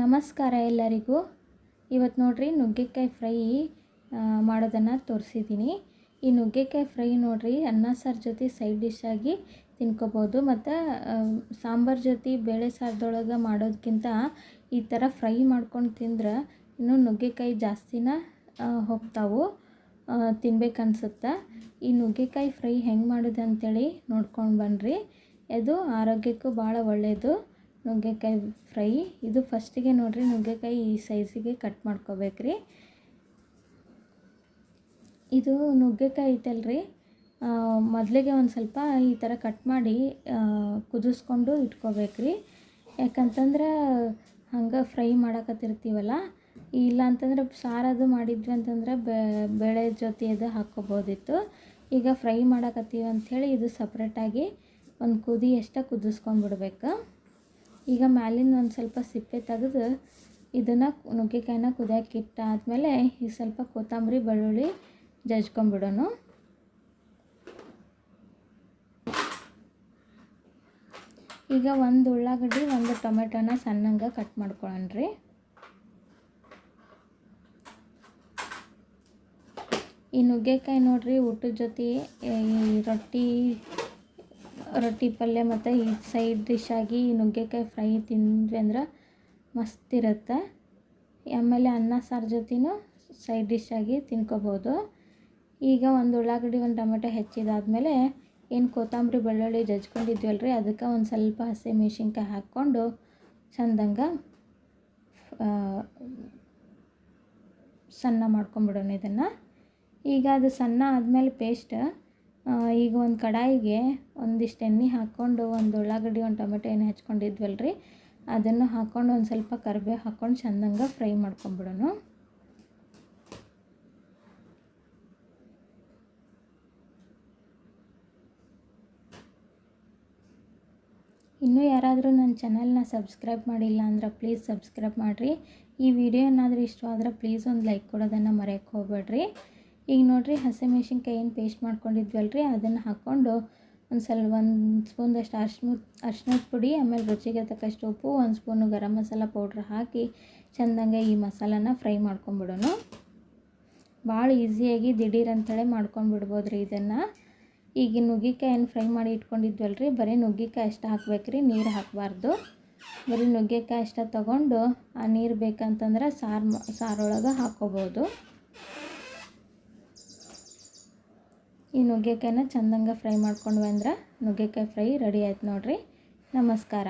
ನಮಸ್ಕಾರ ಎಲ್ಲರಿಗೂ. ಇವತ್ತು ನೋಡ್ರಿ ನುಗ್ಗೆಕಾಯಿ ಫ್ರೈ ಮಾಡೋದನ್ನು ತೋರಿಸಿದ್ದೀನಿ ಈ ನುಗ್ಗೆಕಾಯಿ ಫ್ರೈ ನೋಡ್ರಿ ಅನ್ನ, ಸಾರು ಜೊತೆ ಸೈಡ್ ಡಿಶ್ ಆಗಿ ತಿನ್ಕೋಬೋದು. ಮತ್ತು ಸಾಂಬಾರು ಜೊತೆ ಬೇಳೆ ಸಾರದೊಳಗೆ ಮಾಡೋದಕ್ಕಿಂತ ಈ ಥರ ಫ್ರೈ ಮಾಡ್ಕೊಂಡು ತಿಂದ್ರೆ ಇನ್ನೂ ನುಗ್ಗೆಕಾಯಿ ಜಾಸ್ತಿನ ಹೋಗ್ತಾವು. ತಿನ್ಬೇಕನ್ಸುತ್ತೆ. ಈ ನುಗ್ಗೆಕಾಯಿ ಫ್ರೈ ಹೆಂಗೆ ಮಾಡೋದು ಅಂತೇಳಿ ನೋಡ್ಕೊಂಡು ಬನ್ನಿರಿ ಇದು ಆರೋಗ್ಯಕ್ಕೂ ಭಾಳ ಒಳ್ಳೆಯದು ನುಗ್ಗೆಕಾಯಿ ಫ್ರೈ. ಇದು ಫಸ್ಟಿಗೆ ನೋಡಿರಿ, ನುಗ್ಗೆಕಾಯಿ ಈ ಸೈಜಿಗೆ ಕಟ್ ಮಾಡ್ಕೋಬೇಕ್ರಿ. ಇದು ನುಗ್ಗೆಕಾಯಿ ಐತಲ್ರಿ. ಮೊದಲಿಗೆ ಒಂದು ಸ್ವಲ್ಪ ಈ ಥರ ಕಟ್ ಮಾಡಿ ಕುದಿಸ್ಕೊಂಡು ಇಟ್ಕೋಬೇಕ್ರಿ. ಯಾಕಂತಂದ್ರೆ ಹಂಗೆ ಫ್ರೈ ಮಾಡಕತ್ತಿರ್ತೀವಲ್ಲ ಇಲ್ಲ ಅಂತಂದ್ರೆ ಸಾರದು ಮಾಡಿದ್ವಿ ಅಂತಂದ್ರೆ ಬೇಳೆ ಜೊತೆ ಅದು ಹಾಕ್ಕೋಬೋದಿತ್ತು ಈಗ ಫ್ರೈ ಮಾಡಕತ್ತೀವಿ ಅಂಥೇಳಿ ಇದು ಸಪ್ರೇಟಾಗಿ ಒಂದು ಕುದಿ ಎಷ್ಟ ಕುದಿಸ್ಕೊಂಡ್ಬಿಡ್ಬೇಕು. ಈಗ ಮ್ಯಾಲಿಂದ ಒಂದು ಸ್ವಲ್ಪ ಸಿಪ್ಪೆ ತೆಗೆದು ಇದನ್ನು ನುಗ್ಗೆಕಾಯಿನ ಕುದಿಯೋಕೆ ಇಟ್ಟಾದಮೇಲೆ ಈ ಸ್ವಲ್ಪ ಕೊತ್ತಂಬರಿ, ಬೆಳ್ಳುಳ್ಳಿ ಜಜ್ಕೊಂಬಿಡೋಣ. ಈಗ ಒಂದು ಉಳ್ಳಾಗಡ್ಡಿ, ಒಂದು ಟೊಮೆಟೊನ ಸಣ್ಣಂಗೆ ಕಟ್ ಮಾಡ್ಕೊಳ್ಳೋಣ್ರಿ ಈ ನುಗ್ಗೆಕಾಯಿ ನೋಡಿರಿ, ಊಟದ ಜೊತೆ ರೊಟ್ಟಿ ರೊಟ್ಟಿ ಪಲ್ಯ ಮತ್ತು ಈ ಸೈಡ್ ಡಿಶ್ ಆಗಿ ನುಗ್ಗೆಕಾಯಿ ಫ್ರೈ ತಿಂದ್ವಿ ಅಂದ್ರೆ ಮಸ್ತ್ ಇರುತ್ತೆ. ಆಮೇಲೆ ಅನ್ನ, ಸಾರು ಜೊತೆನೂ ಸೈಡ್ ಡಿಶ್ ಆಗಿ ತಿನ್ಕೋಬೋದು. ಈಗ ಒಂದು ಉಳ್ಳಾಗಡ್ಡಿ, ಒಂದು ಟೊಮೆಟೊ ಹೆಚ್ಚಿದಾದಮೇಲೆ ಏನು ಕೊತ್ತಂಬರಿ, ಬೆಳ್ಳುಳ್ಳಿ ಜಜ್ಕೊಂಡಿದ್ವಲ್ರಿ, ಅದಕ್ಕೆ ಒಂದು ಸ್ವಲ್ಪ ಹಸಿ ಮೆಣಸಿನ್ಕಾಯಿ ಹಾಕ್ಕೊಂಡು ಚಂದಂಗೆ ಸಣ್ಣ ಮಾಡ್ಕೊಂಬಿಡೋಣ ಇದನ್ನು. ಈಗ ಅದು ಸಣ್ಣ ಆದಮೇಲೆ ಪೇಸ್ಟ್ ಈಗ ಒಂದು ಕಡಾಯಿಗೆ ಒಂದಿಷ್ಟು ಎಣ್ಣೆ ಹಾಕ್ಕೊಂಡು ಒಂದು ಉಳ್ಳಾಗಡ್ಡಿ, ಒಂದು ಟೊಮೆಟೊ ಏನು ಹಚ್ಕೊಂಡಿದ್ವಲ್ಲ ರೀ ಅದನ್ನು ಹಾಕ್ಕೊಂಡು ಒಂದು ಸ್ವಲ್ಪ ಕರಿಬೇವು ಹಾಕ್ಕೊಂಡು ಚೆಂದಂಗೆ ಫ್ರೈ ಮಾಡ್ಕೊಂಬಿಡೋಣ. ಇನ್ನೂ ಯಾರಾದರೂ ನನ್ನ ಚಾನಲ್ನ ಸಬ್ಸ್ಕ್ರೈಬ್ ಮಾಡಿಲ್ಲ ಅಂದ್ರೆ ಪ್ಲೀಸ್ ಸಬ್ಸ್ಕ್ರೈಬ್ ಮಾಡಿರಿ. ಈ ವಿಡಿಯೋ ಏನಾದರೂ ಇಷ್ಟವಾದ್ರೆ ಪ್ಲೀಸ್ ಒಂದು ಲೈಕ್ ಕೊಡೋದನ್ನು ಮರೆಯೋಕ್ಕೆ ಹೋಗ್ಬೇಡ್ರಿ. ಈಗ ನೋಡಿರಿ ಹಸಿಮೆಣ್ಸಿನ್ಕಾಯಿ ಏನು ಪೇಸ್ಟ್ ಮಾಡ್ಕೊಂಡಿದ್ವಲ್ರಿ, ಅದನ್ನು ಹಾಕ್ಕೊಂಡು ಒಂದು ಸ್ವಲ್ಪ ಒಂದು ಸ್ಪೂನ್ದಷ್ಟು ಅರ್ಶಿನ ಅರ್ಶಿನದ ಪುಡಿ, ಆಮೇಲೆ ರುಚಿಗೆ ತಕ್ಕಷ್ಟು ಉಪ್ಪು, ಒಂದು ಸ್ಪೂನು ಗರಂ ಮಸಾಲ ಪೌಡ್ರ್ ಹಾಕಿ ಚೆಂದಂಗೆ ಈ ಮಸಾಲಾನ ಫ್ರೈ ಮಾಡ್ಕೊಂಬಿಡೋಣ ಭಾಳ ಈಸಿಯಾಗಿ ದಿಢೀರ್ ಅಂತೇಳಿ ರೀ ಇದನ್ನು. ಈಗ ನುಗ್ಗಿಕಾಯಿ ಏನು ಫ್ರೈ ಮಾಡಿ ಇಟ್ಕೊಂಡಿದ್ವಲ್ರಿ, ಬರೀ ನುಗ್ಗಿಕಾಯಿ ಅಷ್ಟು ಹಾಕ್ಬೇಕ್ರಿ, ನೀರು ಹಾಕಬಾರ್ದು. ಬರೀ ನುಗ್ಗೆಕಾಯಿ ಅಷ್ಟ ತೊಗೊಂಡು ಆ ನೀರು ಬೇಕಂತಂದ್ರೆ ಸಾರು ಸಾರೊಳಗೆ ಹಾಕ್ಕೋಬೋದು ಈ ನುಗ್ಗೆಕಾಯನ್ನ ಚಂದಂಗೆ ಫ್ರೈ ಮಾಡ್ಕೊಂಡ್ವಿ ಅಂದ್ರೆ ನುಗ್ಗೆಕಾಯಿ ಫ್ರೈ ರೆಡಿ ಆಯ್ತು ನೋಡಿರಿ. ನಮಸ್ಕಾರ.